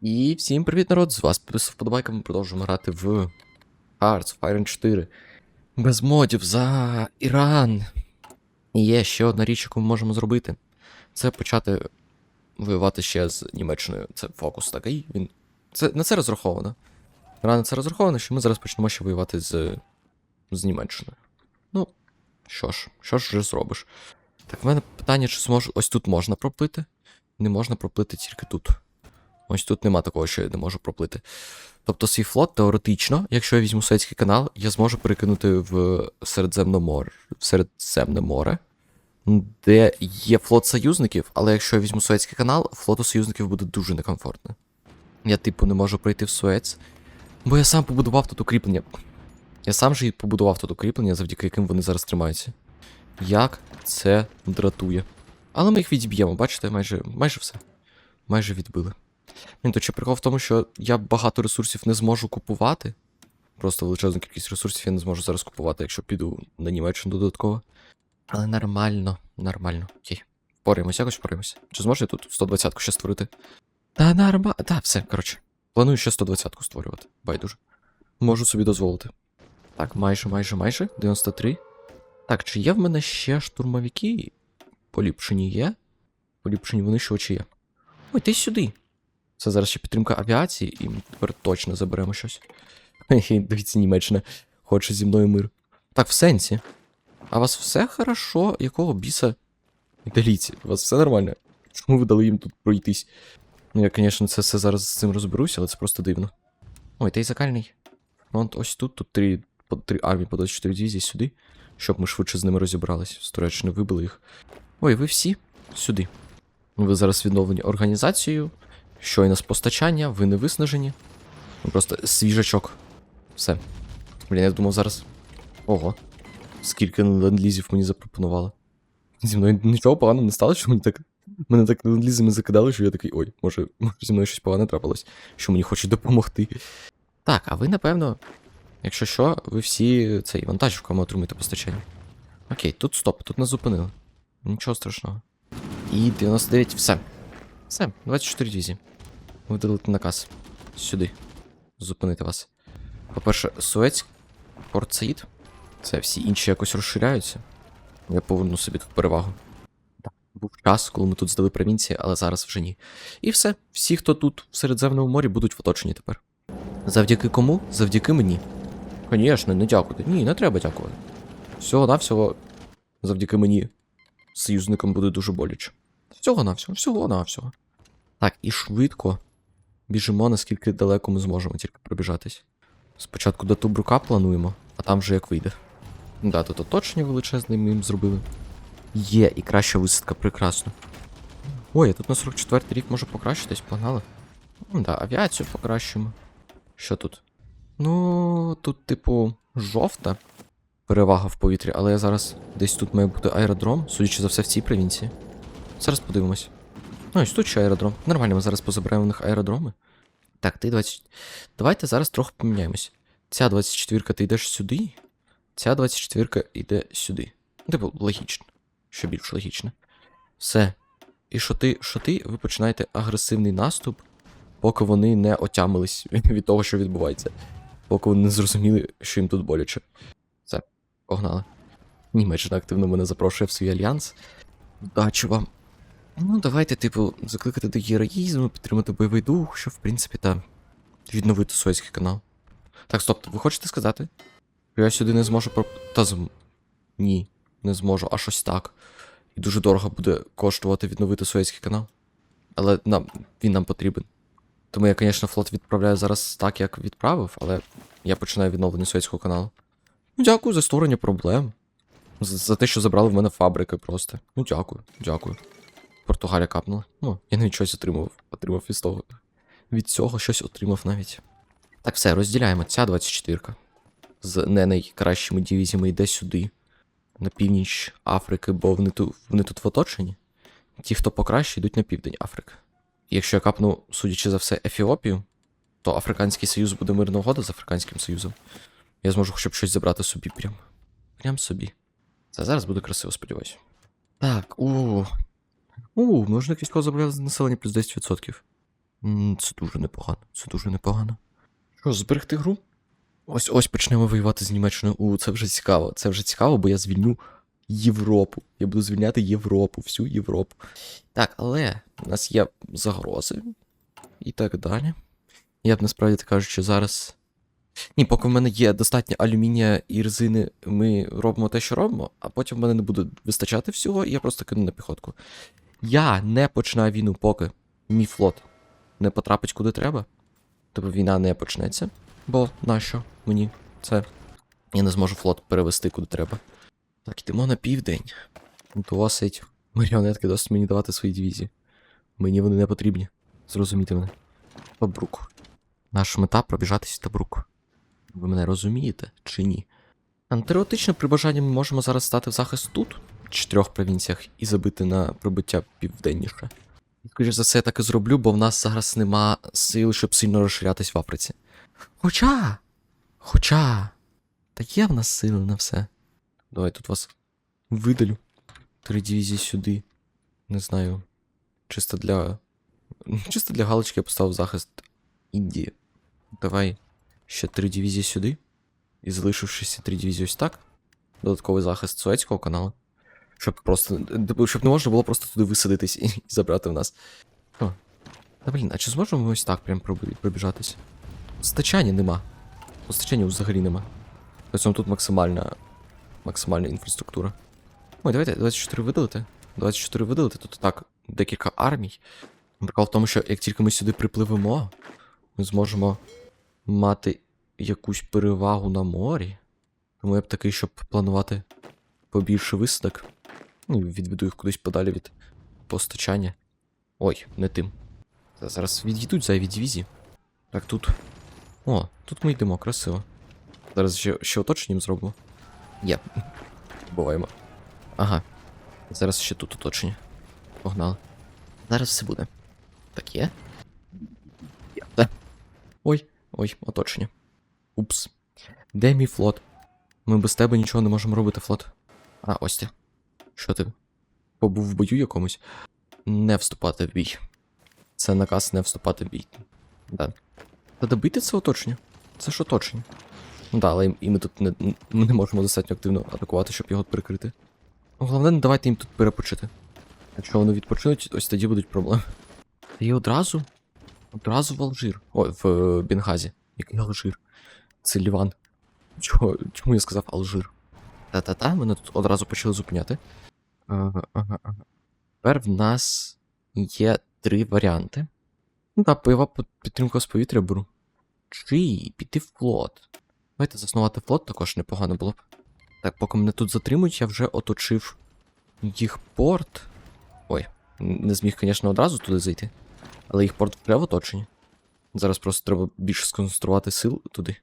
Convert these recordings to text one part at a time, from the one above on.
І всім привіт, народ! З вас підписав вподобайка, ми продовжуємо грати в Hearts of Iron 4. Без модів за Іран. І є ще одна річ, яку ми можемо зробити. Це почати воювати ще з Німеччиною. Це фокус такий. Він... Це, на це розраховано. Рано це розраховано, що ми зараз почнемо ще воювати з, з Німеччиною. Ну, що ж, що ж вже зробиш? Так, в мене питання, чи зможу. Ось тут можна проплити. Не можна проплити тільки тут. Ось тут нема такого, що я не можу проплити. Тобто свій флот теоретично, якщо я візьму Суецький канал, я зможу перекинути в Середземне море, в Середземне море, де є флот союзників, але якщо я візьму Суецький канал, флоту союзників буде дуже некомфортно. Я, типу, не можу пройти в Суец, бо я сам побудував тут укріплення. Я сам же і побудував тут укріплення, завдяки яким вони зараз тримаються. Як це дратує. Але ми їх відіб'ємо, бачите, майже, майже все. Майже відбили. Він то чи прикол в тому, що я багато ресурсів не зможу купувати. Просто величезну кількість ресурсів я не зможу зараз купувати, якщо піду на Німеччину додатково. Але нормально, нормально. Окей. Впораємося, якось впораємося. Чи зможу я тут 120-ку ще створити? Та норма. Та, все, коротше. Планую ще 120-ку створювати. Байдуже. Можу собі дозволити. Так, майже, майже, майже. 93. Так, чи є в мене ще штурмовики? Поліпшені є? Поліпшені винищувачі є. Ой, ти сюди. Це зараз ще підтримка авіації, і ми тепер точно заберемо щось. Дивіться, Німеччина хоче зі мною мир. Так, в сенсі. А у вас все хорошо? Якого біса? Італійці, у вас все нормально? Чому ви дали їм тут пройтись? Ну, я, звісно, це все зараз з цим розберуся, але це просто дивно. Ой, ти закальний. Фронт ось тут, тут три, три армії по 24 дивізії сюди, щоб ми швидше з ними розібрались. З Туреччини вибили їх. Ой, ви всі сюди. Ви зараз відновлені організацією. Щойно з постачання, ви не виснажені. Ну, Просто свіжачок. Все. Блін, я думав зараз. Ого. Скільки лендлізів мені запропонували. Зі мною нічого поганого не стало, що мені так. Мене так лендлізами закидали, що я такий, ой, може, може зі мною щось погане трапилось, що мені хочуть допомогти. Так, а ви, напевно, якщо що, ви всі цей вантажівками отримуєте постачання. Окей, тут стоп, тут нас зупинили. Нічого страшного. І 99, все. Все, 24 дивізії. Видалити наказ. Сюди. Зупинити вас. По-перше, Суець, Порт Саїд. Це всі інші якось розширяються. Я поверну собі тут перевагу. Так, був час, коли ми тут здали провінції, але зараз вже ні. І все. Всі, хто тут в Середземному морі, будуть в оточенні тепер. Завдяки кому? Завдяки мені. Звісно, не дякувати. Ні, не треба дякувати. Всього-навсього, завдяки мені, союзникам буде дуже боляче. Всього-навсього, всього-навсього. Так, і швидко біжимо, наскільки далеко ми зможемо тільки пробіжатись. Спочатку до Тубрука плануємо, а там вже як вийде. Да, тут оточення величезне ми їм зробили. Є, і краща висадка, прекрасно. Ой, а тут на 44 й рік може покращитись, погнали. Да, авіацію покращимо. Що тут? Ну, тут, типу, жовта перевага в повітрі, але я зараз десь тут має бути аеродром, судячи за все, в цій провінції. Зараз подивимось. Ну, ось тут ще аеродром. Нормально, ми зараз позабираємо в них аеродроми. Так, ти 20. Давайте зараз трохи поміняємось. Ця 24-ка ти йдеш сюди. Ця 24-ка йде сюди. Типу, логічно. Що більш логічно. Все. І що ти, що ти, ви починаєте агресивний наступ, поки вони не отямились від того, що відбувається. Поки вони не зрозуміли, що їм тут боляче. Все, погнали. Німеччина активно мене запрошує в свій альянс. Удачі вам. Ну, давайте, типу, закликати до героїзму, підтримати бойовий дух, що, в принципі, та відновити Суецький канал. Так, стоп, ви хочете сказати? Я сюди не зможу про. Та з... Ні, не зможу, а щось так. І дуже дорого буде коштувати відновити Суецький канал. Але нам, він нам потрібен. Тому я, звісно, флот відправляю зараз так, як відправив, але я починаю відновлення Суецького каналу. Ну, дякую за створення проблем. За, за те, що забрали в мене фабрики просто. Ну, дякую, дякую. Португалія капнула. Ну, я навіть щось отримав. Отримав із того. Від цього щось отримав навіть. Так, все, розділяємо. Ця 24-ка. З не найкращими дивізіями йде сюди. На північ Африки, бо вони тут, вони тут в оточенні. Ті, хто покраще, йдуть на південь Африки. І якщо я капну, судячи за все, Ефіопію, то Африканський Союз буде мирна угода з Африканським Союзом. Я зможу хоча б щось забрати собі прям. Прям собі. Це зараз буде красиво, сподіваюся. Так, у. У, множник військово зобов'язаний населення плюс 10%. М, Це дуже непогано, це дуже непогано. Що, зберегти гру? Ось ось почнемо воювати з Німеччиною. У, це вже цікаво. Це вже цікаво, бо я звільню Європу. Я буду звільняти Європу, всю Європу. Так, але у нас є загрози і так далі. Я б насправді так кажучи, зараз. Ні, поки в мене є достатньо алюмінія і резини, ми робимо те, що робимо, а потім в мене не буде вистачати всього, і я просто кину на піхотку. Я не починаю війну, поки мій флот не потрапить куди треба. Тобто війна не почнеться. Бо нащо мені це? Я не зможу флот перевести куди треба. Так, йдемо на південь. Досить. Маріонетки досить мені давати свої дивізії. Мені вони не потрібні. Зрозуміти мене. Табрук. Наша мета пробіжатись в Табрук. Ви мене розумієте чи ні? Теоретично при бажанні ми можемо зараз стати в захист тут, чотирьох провінціях, і забити на пробиття південніше. Скоріше за все, я так і зроблю, бо в нас зараз нема сил, щоб сильно розширятись в Африці. Хоча. Хоча. Та є в нас сили на все. Давай тут вас видалю. Три дивізії сюди. Не знаю. Чисто для. Чисто для галочки я поставив захист Індії. Давай ще три дивізії сюди. І залишившися три дивізії ось так. Додатковий захист Суецького каналу. Щоб просто. Щоб не можна було просто туди висадитись і, і забрати в нас. О. Та блін, а чи зможемо ми ось так прям пробіжатись? Постачання нема. Постачання взагалі нема. Тобто тут максимальна. Максимальна інфраструктура. Ой, давайте 24 видалити. 24 видалити, тут так декілька армій. Прикол в тому, що як тільки ми сюди припливемо, ми зможемо мати якусь перевагу на морі. Тому я б такий, щоб планувати побільше висадок. Ну, відведу їх кудись подалі від постачання. Ой, не тим. Зараз відійдуть зайві дивізії. Так, тут. О, тут ми йдемо, красиво. Зараз ще, ще оточенням зробимо. Є. Буваємо. Ага. Зараз ще тут оточення. Погнали. Зараз все буде. Так є? Де? Ой, ой, оточення. Упс. Де мій флот? Ми без тебе нічого не можемо робити, флот. А, ось ти. Що ти? Побув в бою якомусь? Не вступати в бій. Це наказ не вступати в бій. Да. Та добити це оточення? Це ж оточення. Ну да, але і- ми тут не, ми не можемо достатньо активно атакувати, щоб його прикрити. Ну, Головне, не давайте їм тут перепочити. Якщо вони відпочинуть, ось тоді будуть проблеми. І одразу. Одразу в Алжир. Ой, в е, Бенгазі. Який Алжир? Це Ліван. Чого, чому я сказав Алжир? Та-та-та, мене тут одразу почали зупиняти. Ага, ага. Тепер в нас є три варіанти. Ну та пива підтримка з повітря беру. Чи піти в флот. Давайте заснувати флот також непогано було б. Так, поки мене тут затримують, я вже оточив їх порт. Ой, не зміг, звісно, одразу туди зайти. Але їх порт вже в оточенні. Зараз просто треба більше сконцентрувати сил туди.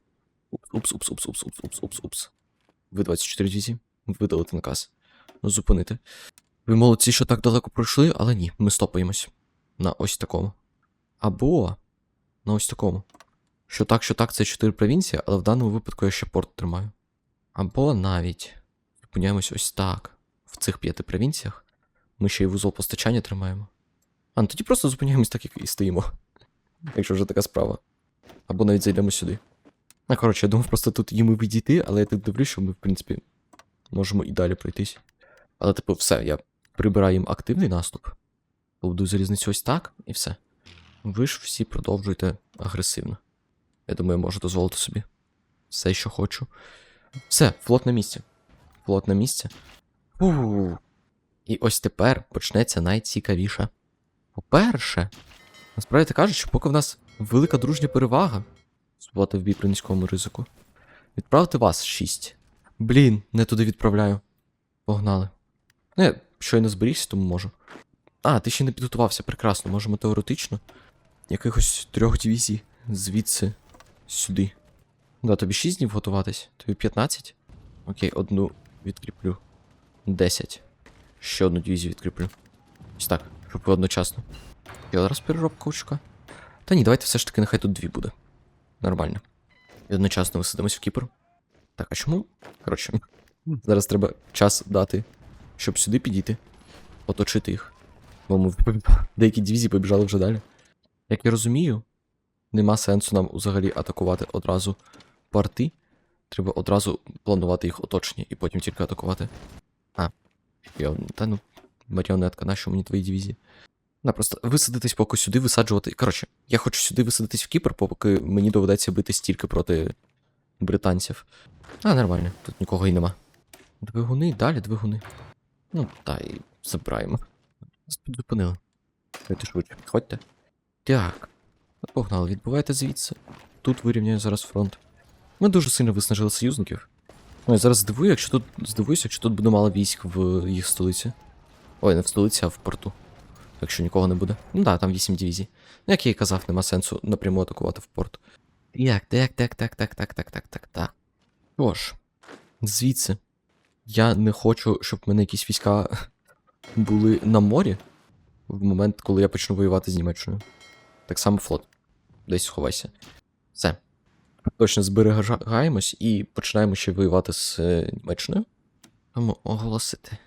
Упс, упс, упс, упс, упс, упс, упс, упс. Ви 24 дивізії. Видалити наказ. Ну, зупинити. Ви молодці, що так далеко пройшли, але ні, ми стопаємось. На ось такому. Або на ось такому. Що так, що так, це 4 провінції, але в даному випадку я ще порт тримаю. Або навіть зупиняємось ось так. В цих п'яти провінціях. Ми ще й вузол постачання тримаємо. А, ну тоді просто зупиняємось так, як і стоїмо. Якщо вже така справа. Або навіть зайдемо сюди. А, коротше, я думав просто тут їм відійти, але я так дивлюсь, що ми, в принципі, можемо і далі пройтись. Але, типу, все, я прибираю їм активний наступ. Поведу залізницю ось так, і все. Ви ж всі продовжуєте агресивно. Я думаю, я можу дозволити собі. Все, що хочу. Все, флот на місці. Флот на місці. Фу. І ось тепер почнеться найцікавіше. По-перше, насправді кажучи, поки в нас велика дружня перевага вступати в бій при низькому ризику. Відправити вас 6. Блін, не туди відправляю. Погнали. Ну, я щойно зберігся, тому можу. А, ти ще не підготувався, прекрасно. Можемо теоретично. Якихось трьох дивізій звідси сюди. Да, тобі 6 днів готуватись, тобі 15. Окей, одну відкріплю. 10. Ще одну дивізію відкріплю. Ось так, щоб одночасно. І одразу переробка кучка. Та ні, давайте все ж таки нехай тут дві буде. Нормально. І одночасно висадимось в Кіпр. Так, а чому? Коротше, зараз треба час дати, щоб сюди підійти, оточити їх. Бо ми деякі дивізії побіжали вже далі. Як я розумію, нема сенсу нам взагалі атакувати одразу порти. Треба одразу планувати їх оточення і потім тільки атакувати. А, я, та ну, маріонетка, нащо мені твої дивізії? На, просто висадитись поки сюди, висаджувати. Коротше, я хочу сюди висадитись в Кіпр, поки мені доведеться битись тільки проти британців. А, нормально, тут нікого і нема. Двигуни, далі двигуни. Ну, та і забираємо. Нас тут зупинили. Давайте швидше, підходьте. Так. Погнали, відбувайте звідси. Тут вирівняю зараз фронт. Ми дуже сильно виснажили союзників. Ой, зараз здивую, якщо тут здивуюся, якщо тут буде мало військ в їх столиці. Ой, не в столиці, а в порту. Якщо нікого не буде. Ну да, там 8 дивізій. Ну, як я і казав, нема сенсу напряму атакувати в порт. Так, так, так, так, так, так, так, так, так, так. Що ж, звідси. Я не хочу, щоб в мене якісь війська були на морі в момент, коли я почну воювати з Німеччиною. Так само флот. Десь сховайся. Все. Точно зберігаємось і починаємо ще воювати з е, Німеччиною. Тому оголосити.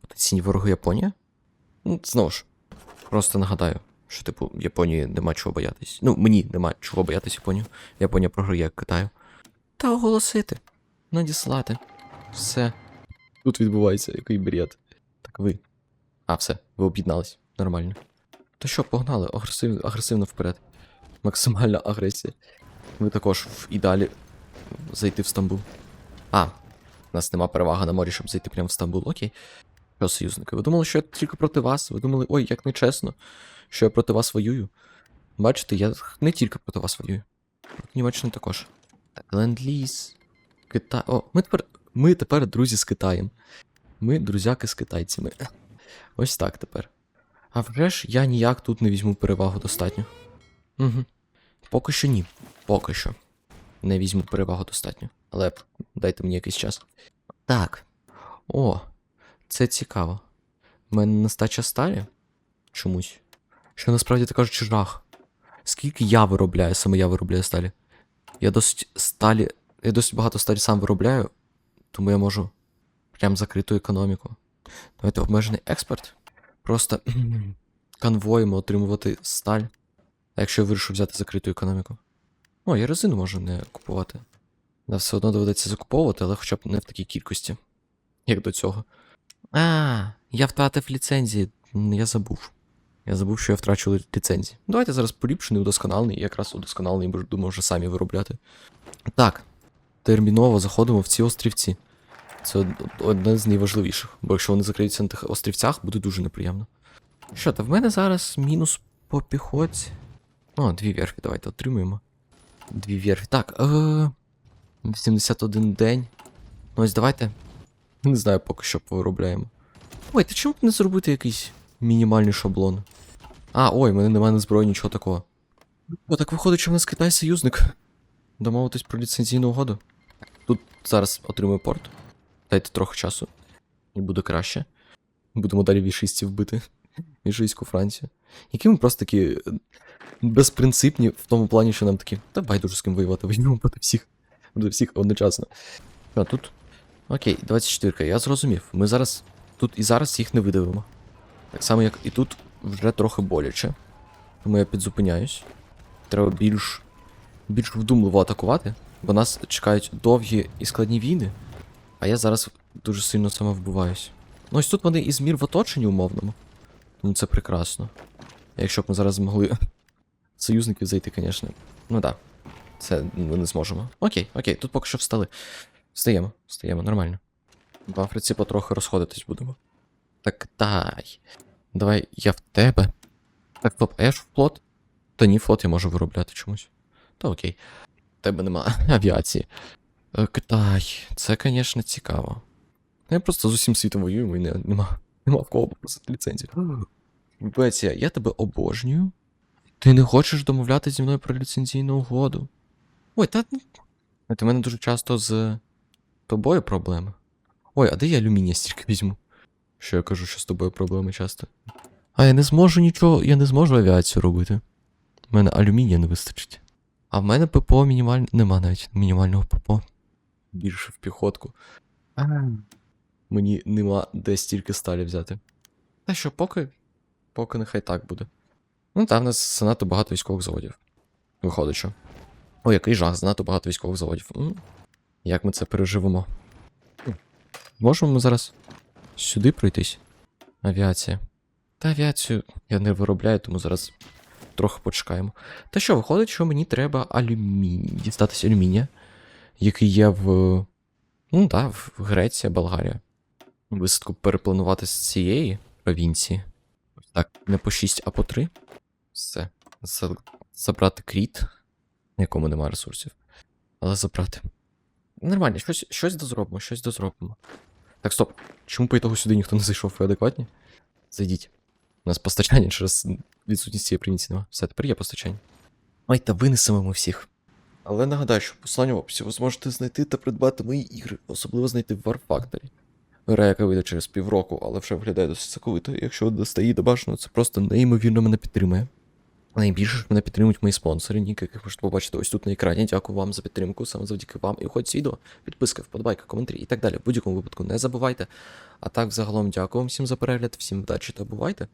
Потенційні вороги Японія. Ну, знову ж, просто нагадаю, що, типу, Японії нема чого боятись. Ну, мені нема чого боятись Японію. Японія програє Китаю. Та оголосити. Надіслати. Все. Тут відбувається який бред. Так ви. А, все, ви об'єднались. Нормально. То що, погнали, агресивно, агресивно вперед. Максимальна агресія. Ви також в ідеалі зайти в Стамбул. А, у нас нема переваги на морі, щоб зайти прямо в Стамбул. Окей. Що, союзники? Ви думали, що я тільки проти вас? Ви думали, ой, як нечесно, що я проти вас воюю. Бачите, я не тільки проти вас воюю. Проти Німеччини також. Так, ленд-ліз. Китай. О, ми тепер. Ми тепер друзі з Китаєм. Ми друзяки з китайцями. Ось так тепер. А вже ж я ніяк тут не візьму перевагу достатньо. Угу. Поки що ні. Поки що. Не візьму перевагу достатньо. Але дайте мені якийсь час. Так. О, це цікаво. У мене нестача сталі? Чомусь. Що насправді так кажучи жах. Скільки я виробляю, саме я виробляю сталі? Я досить сталі. Я досить багато сталі сам виробляю, тому я можу прям закриту економіку. Давайте обмежений експорт. Просто конвоїмо отримувати сталь. А якщо я вирішу взяти закриту економіку? О, я резину можу не купувати. Да, все одно доведеться закуповувати, але хоча б не в такій кількості, як до цього. А, я втратив ліцензії. Я забув. Я забув, що я втрачу ліцензії. Давайте зараз поліпшений, удосконалений, і якраз удосконалений будемо вже самі виробляти. Так, терміново заходимо в ці острівці. Це одне з найважливіших, бо якщо вони закриються на тих острівцях, буде дуже неприємно. Що, та в мене зараз мінус по піхоті. О, дві верфі, давайте отримуємо. Дві верфі. Так, е... 81 день. Ну ось давайте. Не знаю, поки що повиробляємо. Ой, та чому б не зробити якийсь мінімальний шаблон? А, ой, в мене немає на зброї нічого такого. О, так виходить, що в нас Китай союзник. Домовитись про ліцензійну угоду. Тут зараз отримую порт. Дайте трохи часу. І буде краще. Будемо далі вішистів бити. Вішистську Францію. Які ми просто такі е, безпринципні в тому плані, що нам такі, та байдуже з ким воювати, воюємо проти всіх. Проти всіх одночасно. А тут. Окей, 24 я зрозумів. Ми зараз тут і зараз їх не видавимо. Так само, як і тут вже трохи боляче. Тому я підзупиняюсь. Треба більш більш вдумливо атакувати, бо нас чекають довгі і складні війни. А я зараз дуже сильно самовбиваюсь. Ну ось тут вони із мір в оточенні умовному. Тому це прекрасно. Якщо б ми зараз змогли союзників зайти, звісно. Ну так. Да. Це ми не зможемо. Окей, окей, тут поки що встали. Встаємо, встаємо, нормально. В Африці потрохи розходитись будемо. Так дай. Давай я в тебе. Так, стоп, а я ж в флот? Та ні, флот я можу виробляти чомусь. Та окей. В тебе нема авіації. Е, Китай, це, звісно, цікаво. Я просто з усім світом воюю, і не, нема, нема в кого попросити ліцензію. Беція, я тебе обожнюю. Ти не хочеш домовляти зі мною про ліцензійну угоду. Ой, та. От у мене дуже часто з тобою проблеми. Ой, а де я алюмінія стільки візьму? Що я кажу, що з тобою проблеми часто. А я не зможу нічого, я не зможу авіацію робити. У мене алюмінія не вистачить. А в мене ППО мінімальне. Нема навіть мінімального ППО. Більше в піхотку. Мені нема де стільки сталі взяти. Та що, поки. Поки нехай так буде. Ну, там в нас занадто багато військових заводів. Виходить, що. О, який жах, занадто багато військових заводів. М? Як ми це переживемо? Хм. Можемо ми зараз сюди пройтись? Авіація. Та авіацію я не виробляю, тому зараз трохи почекаємо. Та що, виходить, що мені треба алюміній, дістатися алюмінія, який є в. Ну так, в Греція, Болгарія. Висадку перепланувати з цієї провінції. Так, не по 6, а по 3. Все. Забрати кріт, на якому немає ресурсів. Але забрати. Нормально, щось, щось дозробимо, щось дозробимо. Так, стоп. Чому по ітогу сюди ніхто не зайшов? Ви адекватні? Зайдіть. У нас постачання через відсутність цієї провінції немає. Все, тепер є постачання. Та винесемо ми всіх. Але нагадаю, що посилання в описі ви зможете знайти та придбати мої ігри, особливо знайти в War Factory. Гра, яка вийде через півроку, але вже виглядає досить соковито. Якщо дасте її до бажаного, це просто неймовірно мене підтримує. Найбільше мене підтримують мої спонсори, ніки, яких можете побачити ось тут на екрані. Дякую вам за підтримку, саме завдяки вам. І уходь відео, підписка, вподобайка, коментарі і так далі. В будь-якому випадку не забувайте. А так, загалом, дякую вам всім за перегляд, всім вдачі та бувайте.